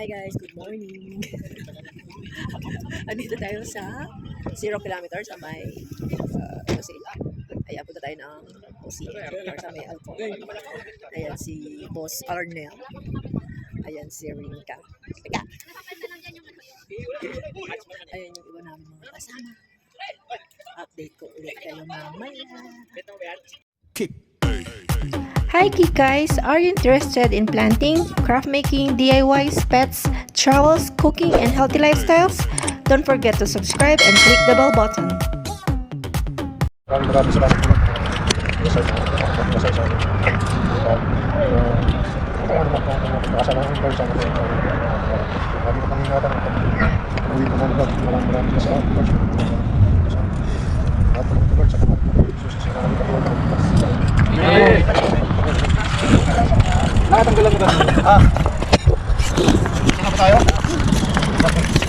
Hi guys, good morning. Andito tayo sa 0 kilometers sa may uh, Jose. Ayan, punta tayo ng Jose or sa may Alcor. Ayan si Boss Arnel. Ayan si Rinka. Teka! Ayan yung iba namin mga kasama. Update ko ulit kayo mamaya. Hi guys, are you interested in planting, craft making, DIYs, pets, travels, cooking, and healthy lifestyles? Don't forget to subscribe and click the bell button. Maraming Nakatanggalan ba? Ah. Saan na ba tayo? Yalla,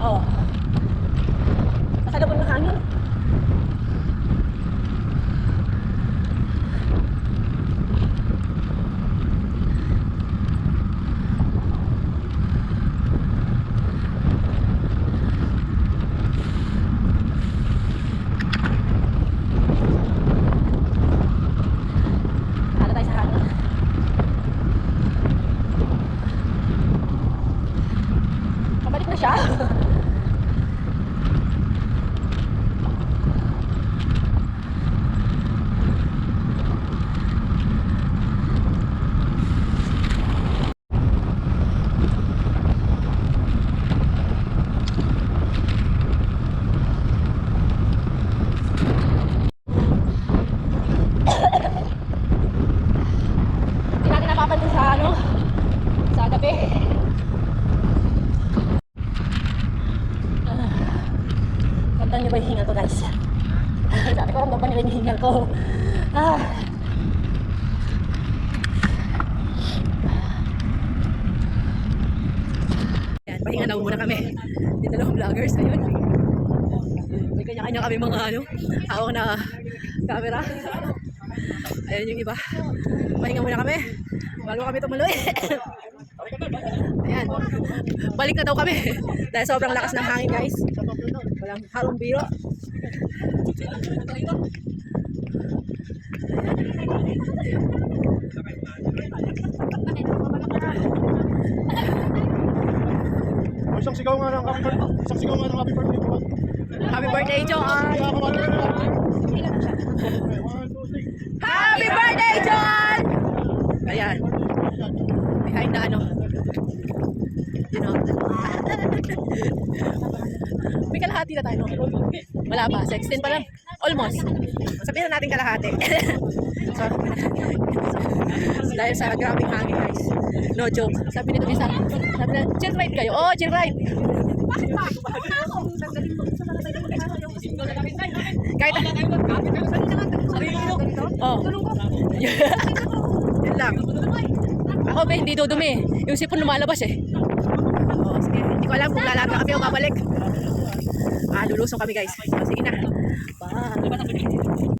Oh. Pasalabon ng hangin. Ano tayo sa hangin? Pabalik na siya. Hindi natin napapansin sa ano, sa gabi. Ramdam niyo ba yung hingal ko, guys? Sabi ko, ramdam ba nila yung hingal ko? Ah. Ayan, pahinga na muna kami. Yung dalawang vloggers, ayun. May kanya-kanya kami mga ano, hawak na camera. Ayan yung iba. Pahinga muna kami. Bago kami tumuloy. Ayan. Balik na daw kami. Dahil sobrang lakas ng hangin, guys. Walang halong biro. Isang sigaw nga ng happy birthday. Isang sigaw nga ng happy birthday. Happy birthday, John! Happy birthday, John! Ayan. Behind the ano. You know. May kalahati na tayo. Wala pa. 16 pa lang. Almost. Sabihin na natin kalahati. so, dahil sa grabing hangin guys. No joke. Sabi nito isa. Sabi na, chill ride kayo. Oh, chill ride. Kahit Oh. Yun lang. Ako ba hindi dudumi. Yung sipon lumalabas eh. Oh, sige. Hindi ko alam kung lalarga kami o babalik. Ah, lulusong kami guys. Oh, sige na. Bye.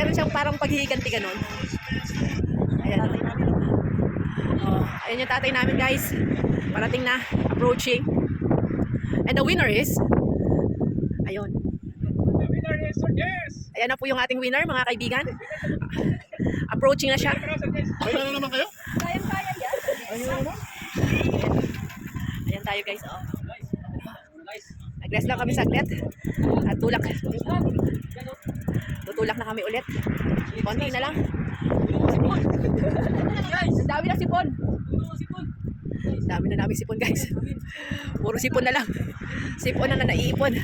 Meron siyang parang paghihiganti ganon. Ayan. Oh, ayan yung tatay namin guys. Parating na. Approaching. And the winner is Ayun. Ayan na po yung ating winner mga kaibigan. Approaching na siya. May na naman kayo? Ayan tayo guys. Oh. Nag-rest lang kami saglit. At tulak. Tutulak na kami ulit. Konti na lang. Ang dami na sipon. Ang dami na namin sipon guys. Puro sipon na lang. Sipon na na naiipon.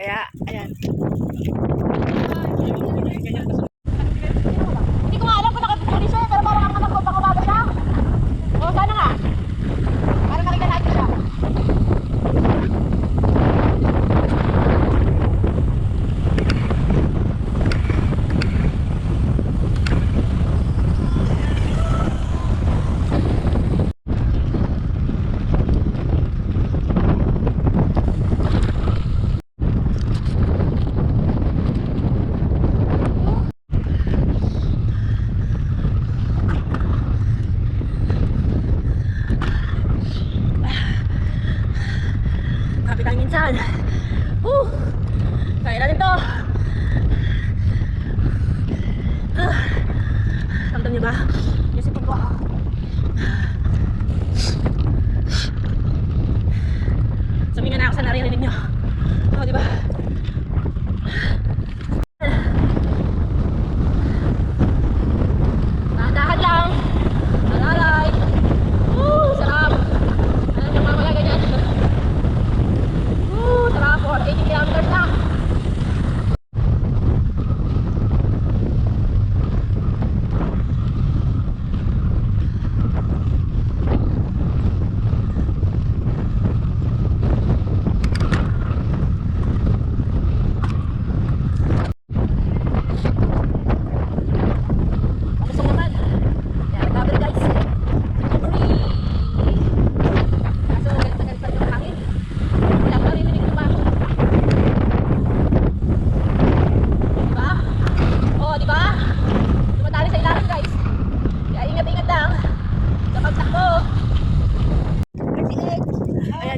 Kaya, ayan.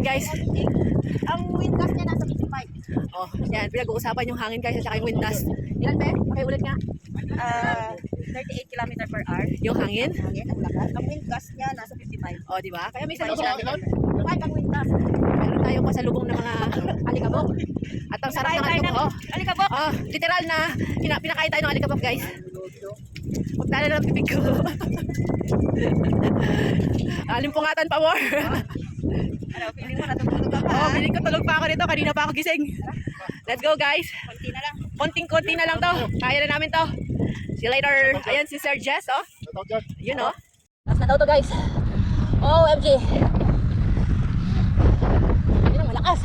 Ayan guys. Ang windlass niya nasa 55. Oh, yan. Pinag-uusapan yung hangin guys at saka yung windlass. Ilan ba? Okay, ulit nga. Uh, 38 km per hour. Yung hangin? Ang hangin, ang lakas. Ang niya nasa 55. Oh, di ba? Kaya may salubong natin. Kahit ang windlass. Meron tayong pasalubong ng mga alikabok. At ang sarap ng alikabok. Oh. Alikabok? Oh, literal na pinakain tayo ng alikabok guys. Magtala na ng bibig ko. Alimpungatan pa more. Ano, feeling mo natutulog ka pa? oh, piling ko tulog pa ako nito. Kanina pa ako gising. Let's go guys. Konti na lang. Konting-konti na lang to. Kaya na namin to. See you later. Ayan si Sir Jess, oh. Yun, oh. Last na daw to, guys. OMG. Yun ang malakas.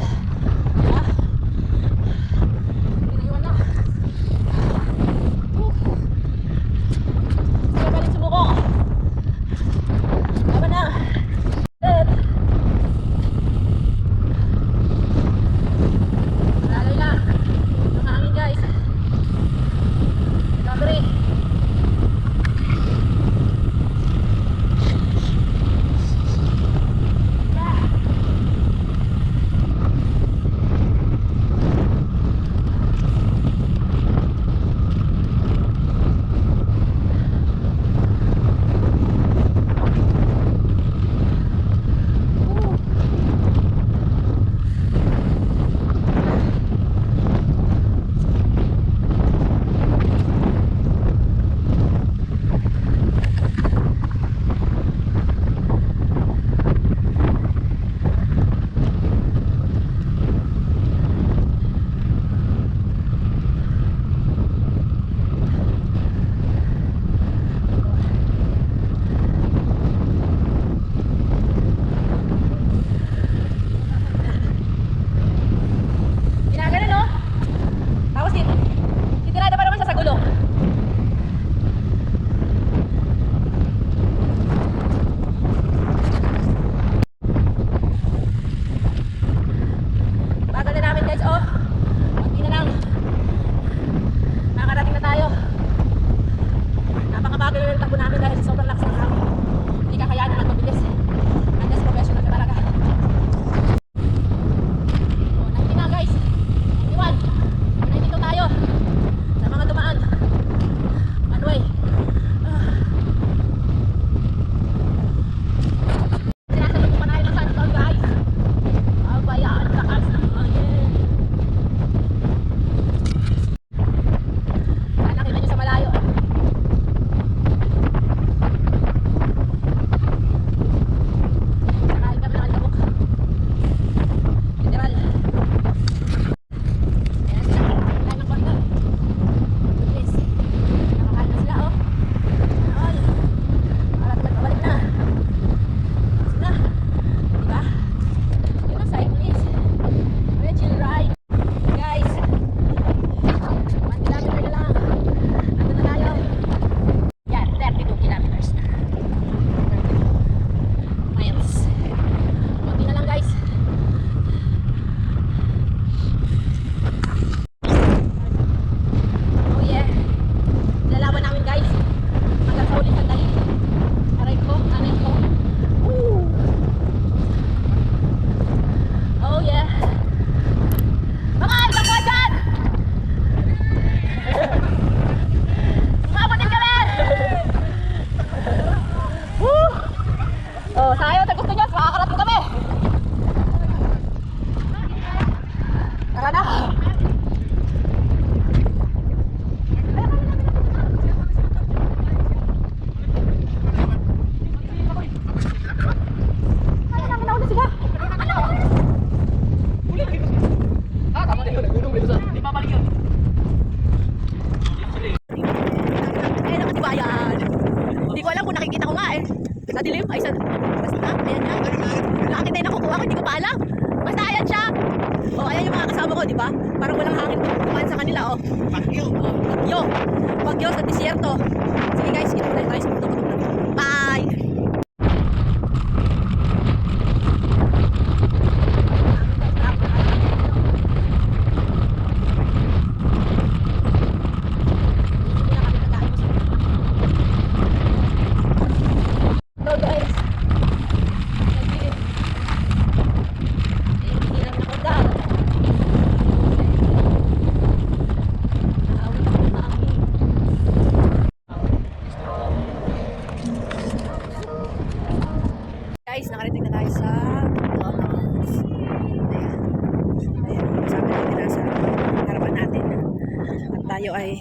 tayo ay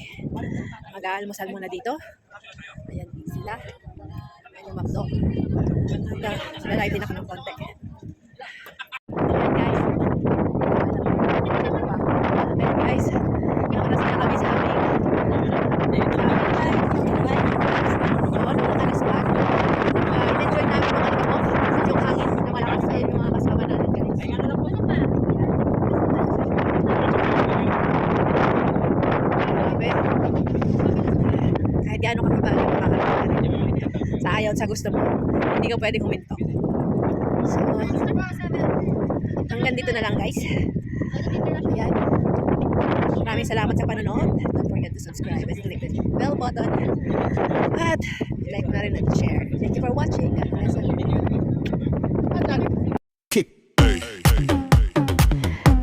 mag-aalmusal muna dito. Ayan sila. Ayan yung mapdo. At uh, sila na itin ako ng konti. Kahit gaano ka makakalaga Sa ayaw sa gusto mo, hindi ka pwedeng huminto. So, hanggang dito na lang guys. Ayan. Maraming salamat sa panonood. Don't forget to subscribe and click the bell button. At like na rin at share. Thank you for watching. God bless.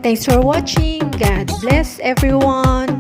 Thanks for watching. God bless everyone.